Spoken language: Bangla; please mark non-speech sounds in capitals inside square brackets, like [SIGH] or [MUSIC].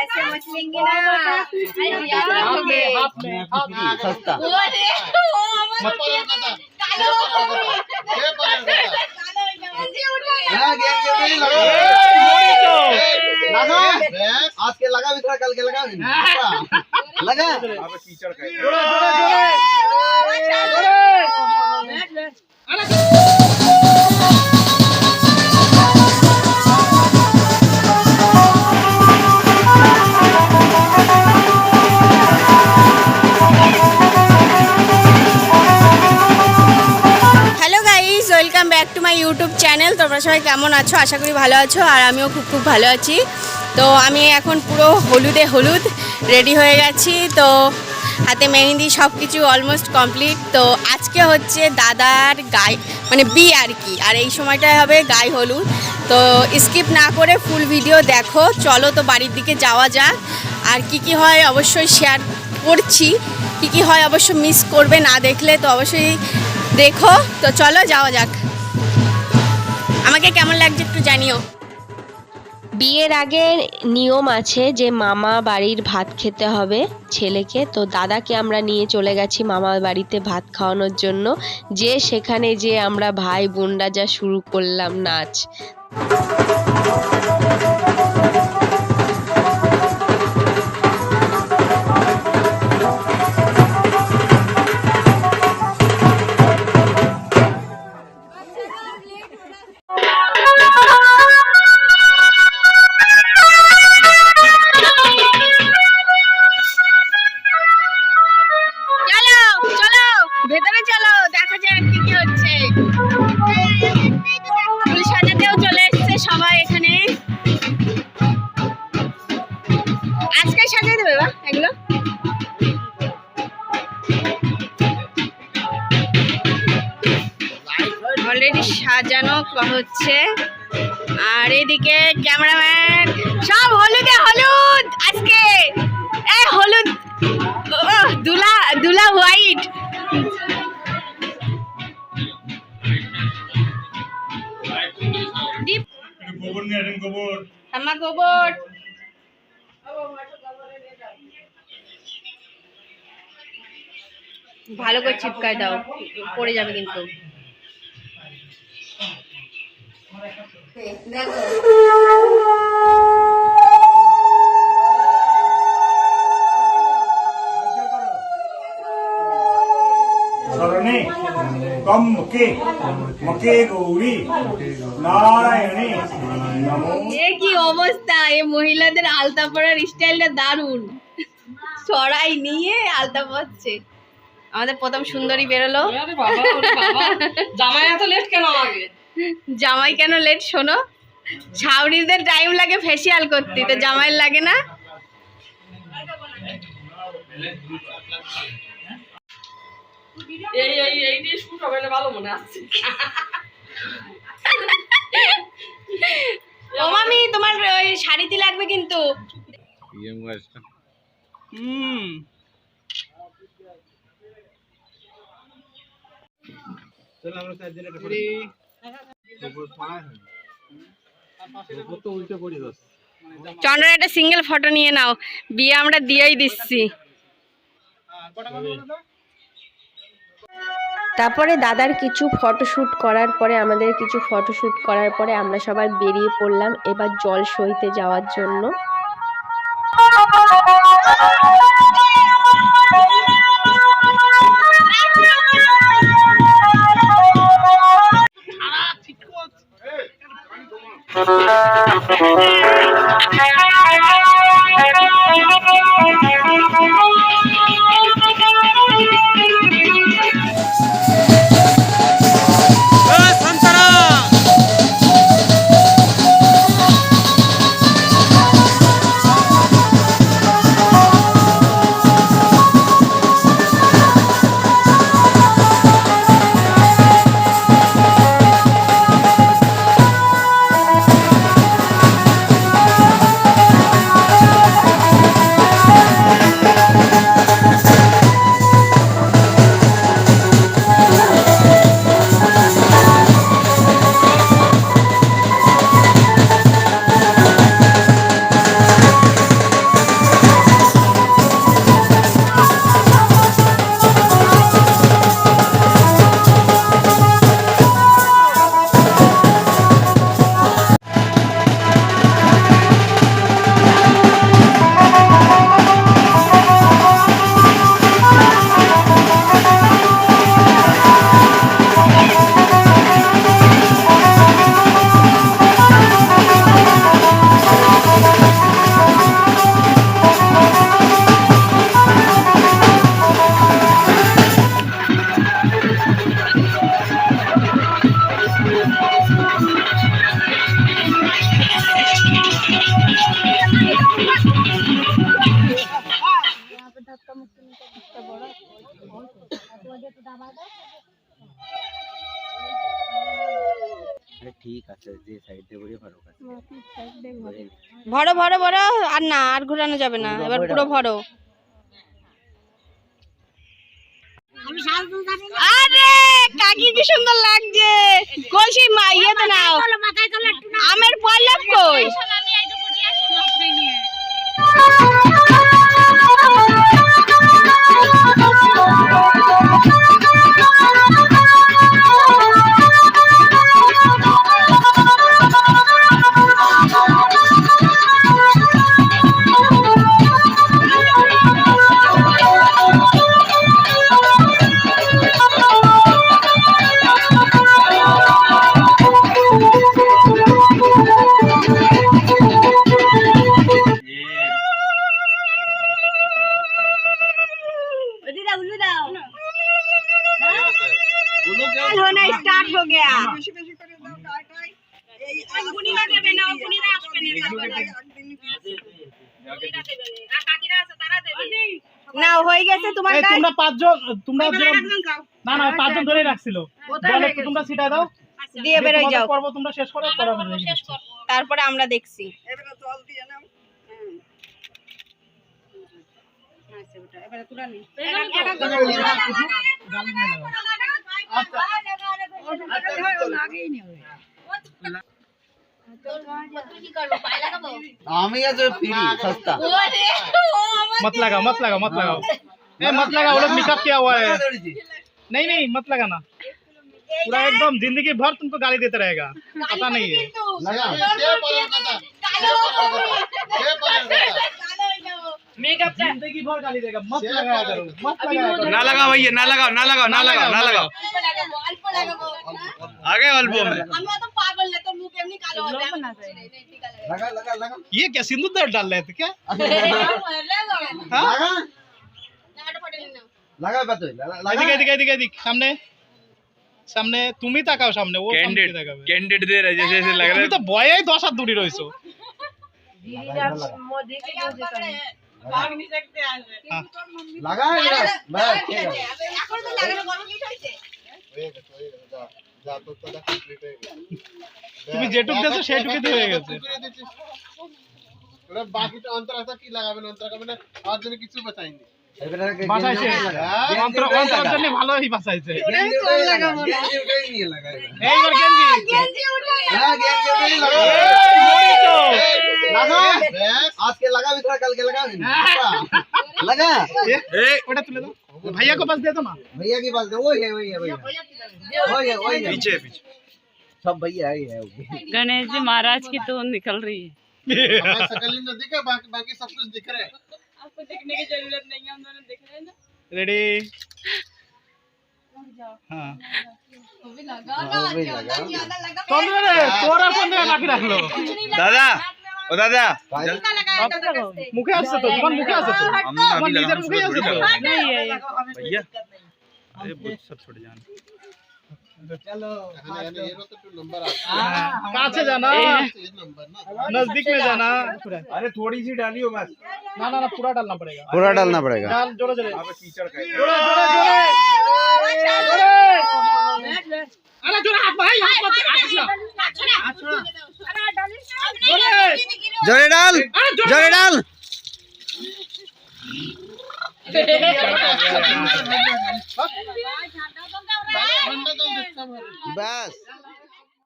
ऐसे मछलेंगे ना। हाँ, सस्ता। आज के लगा भी था कल के लगा भी [LAUGHS] लगा। कीचड़ का welcome back to my YouTube channel. তোমরা সবাই কেমন আছো? আশা করি ভালো আছো, আর আমিও খুব খুব ভালো আছি। তো আমি এখন পুরো হলুদে হলুদ রেডি হয়ে গেছি। তো হাতে মেহেন্দি সব কিছু অলমোস্ট কমপ্লিট তো আজকে হচ্ছে দাদার গায়ে মানে বি আর কি, আর এই সময়টায় হবে গায়ে হলুদ। তো স্কিপ না করে ফুল ভিডিও দেখো। চলো তো বাড়ির দিকে যাওয়া যাক। আর কি কি হয় অবশ্যই শেয়ার করছি। কি কি হয় অবশ্য মিস করবে না দেখলে তো অবশ্যই দেখো। তো চলো যাওয়া যাক। আমাকে কেমন লাগছে একটু জানিও। বিয়ের আগে নিয়ম আছে যে মামা বাড়ির ভাত খেতে হবে ছেলেকে। তো দাদাকে আমরা নিয়ে চলে গেছি মামার বাড়িতে ভাত খাওয়ানোর জন্য। যে সেখানে যে আমরা ভাই বোনরা যা শুরু করলাম নাচ। ভেতরে চলো, দেখা যাক কি কি হচ্ছে। সাজাতেও চলে এসেছে সবাই এখানে। আজকে সাজিয়ে দেবে বা এগুলো? অলরেডি সাজানো হচ্ছে। আর এদিকে ক্যামেরাম্যান, সব হলুদে হলুদ আজকে। এই হলুদ দুলা দুলা হোয়াইট। গোবর নিয়ে আসেন গোবর? আমার গোবর। ভালো করে চিপকায় দাও পড়ে যাবে কিন্তু। স্মরণে গৌরী নারায়ণী এ কি অবস্থা এ মহিলাদের আলতা পরার স্টাইলটা দারুণ। সরাই নিয়ে আলতা পরছে। আমাদের প্রথম সুন্দরী বেরোলো। জামাই এত লেট কেন জামাই কেন লেট শোনো। ছাউরিদের টাইম লাগে ফেসিয়াল করতে তো জামাইয়ের লাগে না। এই এই এই দিয়ে শুট হবে না ভালো মনে আছে। ও মামি তোমার ওই শাড়িতে লাগবে কিন্তু। আমরা চার দিন একটা সিঙ্গেল ফটো নিয়ে নাও। বিয়ে আমরা দিয়েই দিচ্ছি। তারপরে দাদার কিছু ফটোশ্যুট করার পরে, আমাদের কিছু ফটোশ্যুট করার পরে আমরা সবাই বেরিয়ে পড়লাম এবার জল সইতে যাওয়ার জন্য। ঠিক আছে যে সাইড দিয়ে ঘুরে ভরো ভরো ভরো ভরো আর না আর ঘোরানো যাবে না এবার পুরো ভরো। আরে কাকি কি সুন্দর লাগছে। কলসি মা ইয়েতে নাও। আমের होना स्टार्ट हो गया না হয়ে গেছে তোমার এই কাজ তোমরা পাঁচজন তোমরা যেরকম- না না পাঁচজন ধরে রাখছিল বলে একটু তোমরা সিটায় দাও দিয়ে বেরোয় যাও পর্ব তোমরা শেষ করো পরে আমি রেডি হচ্ছি। তারপরে আমরা দেখছি আমি আজ ফ্রি সস্তা मत लगाओ मत लगाओ मत लगाओ ए मत लगाओ वो लोग मेकअप किया हुआ है नहीं नहीं मत लगाना पूरा एकदम जिंदगी भर तुमको गाली देता रहेगा पता नहीं है লাগা जिंदगी भर गाली देगा मत लगाया करो मत लगाया करो ना लगाओ भैया ना लगाओ ना लगाओ ना लगाओ ना लगाओ आगे अल्बो में লাগা লাগা লাগা ये क्या सिंदूर डाल रहे थे क्या [LAUGHS] লাগা লাগা বাতো লাগা এদিকে এদিকে এদিকে এদিক সামনে সামনে তুমি তাকাও সামনে ও সামনে कैंडिडेट তাকাবে कैंडिडेट दे रहे जैसे जैसे लग रहा তুমি है তো বয়েই দশ হাত দূরে রয়েছো লাগা বাস ঠিক আছে তুমি যেটুক দিয়েছ সেইটুকুতে হয়ে গেছে। বাকিটা অন্তর আছে কি লাগাবেন অন্তর লাগাবেন আর জন্য কিছু বাঁচাইনি অন্তর অন্তর ভালোই এইবার গেঞ্জি लगा। आज के लगा भी कल के लगा। [LAUGHS] लगा। बेटा तू ले दो। भैया को बस दे दो माँ भैया की बस दे वही है वही है भैया वही है वही है। पीछे पीछे। सब भैया ही है गणेश जी महाराज की तो निकल रही है। [LAUGHS] बाकी बाकी सब कुछ दिख रहा है। आपको देखने की ज़रूरत नहीं है हम दोनों दिख रहे हैं ना। रेडी हाँ।, हाँ। लगा। हाँ, लगा। लगा। तोरा कौन दे बाकी रख लो। दादा ओ दादा মুখে আসছে তো তোমার মুখে আছে তো हम তোমার अभी নিজের लगा মুখে আছে তো भैया अरे बहुत सब छोड़ जाना यानी ये तो नंबर आता কাছে जाना है ये नंबर ना नजदीक में जाना अरे थोड़ी सी डालियो बस ना ना ना पूरा डालना पड़ेगा पूरा डालना पड़ेगा डाल जोरे जोरे कीचड़ का जोरे जोरे जोरे जोरे अरे जोरे हाथ भाई हाथ मत हाथ জোরে ডাল জোরে ডাল। ব্যাস